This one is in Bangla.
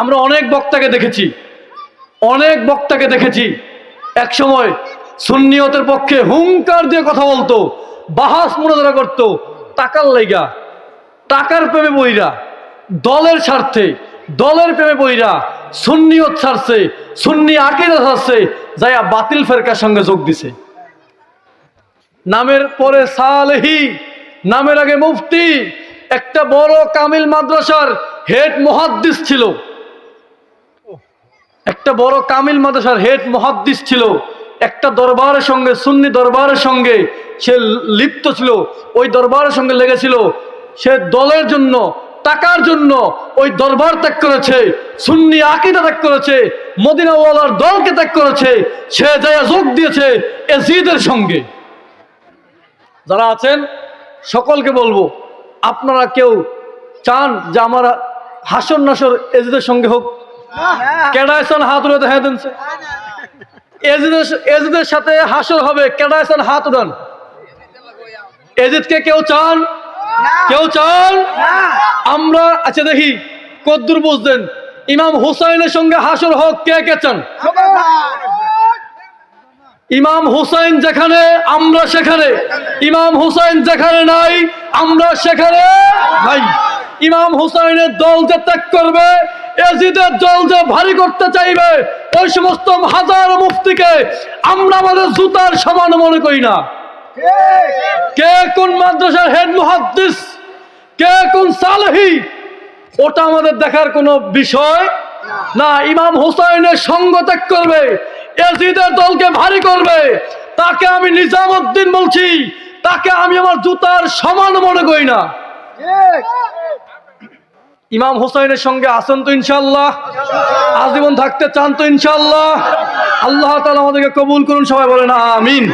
আমরা অনেক বক্তাকে দেখেছি, অনেক বক্তাকে দেখেছি। এক সময় সুন্নিয়তের পক্ষে হুঙ্কার দিয়ে কথা বলতো, বাহাস মোনাজারা করতো, টাকার লাইগা, টাকার প্রেমে বইরা দলের স্বার্থে, দলের প্রেমে বইরা সুন্নিয়ত ছাড়ছে, সুন্নি আকিদা ছাড়ছে, যাইয়া বাতিল ফেরকার সঙ্গে যোগ দিছে। নামের পরে সালেহি, নামের আগে মুফতি, একটা বড় কামিল মাদ্রাসার হেড মহাদ্দিস ছিল। একটা বড় কামিল মাদ্রাসার হেড মহাদ্দিস ছিল, একটা দরবারের সঙ্গে, সুন্নি দরবারের সঙ্গে সে লিপ্ত ছিল, ওই দরবারের সঙ্গে লেগেছিল। সে দলের জন্য, টাকার জন্য ওই দরবার ত্যাগ করেছে, সুন্নি আকিদা ত্যাগ করেছে, মদিনাওয়ালার দলকে ত্যাগ করেছে, সে যায় যোগ দিয়েছে এজিদের সঙ্গে। যারা আছেন, সকলকে বলব, আপনারা কেউ চান যে আমার হাসর নাসর এজিদের সঙ্গে হোক কেডাইসন হাত উড়ে দেখা দিনছে। এজিদের সাথে হাসর হবে কেডাইসন হাত উড়ান। এজিদকে কেউ চান? কেউ চান? আমরা আচ্ছা দেখি কদ্দুর বুঝলেন ইমাম হুসাইনের সঙ্গে হাসর হোক কে কে চান? ইমাম হুসাইন যেখানে আমরা সেখানে। ইমাম হুসাইন যেখানে নাই আমরা সেখানে নাই। ইমাম হুসাইনের দল যে ত্যাগ করবে এজিদের দল যে ভারী করতে চাইবে, ওই সমস্ত হাজার মুফতিকে আমরা আমাদের জুতার সমান মনে করি না। কে কোন মাদ্রাসার হেড মুহাদ্দিস, কে কোন সালেহি, ওটা আমাদের দেখার কোনো বিষয় না। ইমাম হুসাইনের সঙ্গ ত্যাগ করবে, এজিদের দলকে ভারী করবে, তাকে আমি নিজামুদ্দিন বলছি, তাকে আমি আমার জুতার সমান মনে করি না। ইমাম হোসাইনের সঙ্গে আসেন তো ইনশাল্লাহ আজীবন থাকতে চান তো ইনশাল্লাহ আল্লাহ তালা আমাদেরকে কবুল করুন, সবাই বলেন আমিন।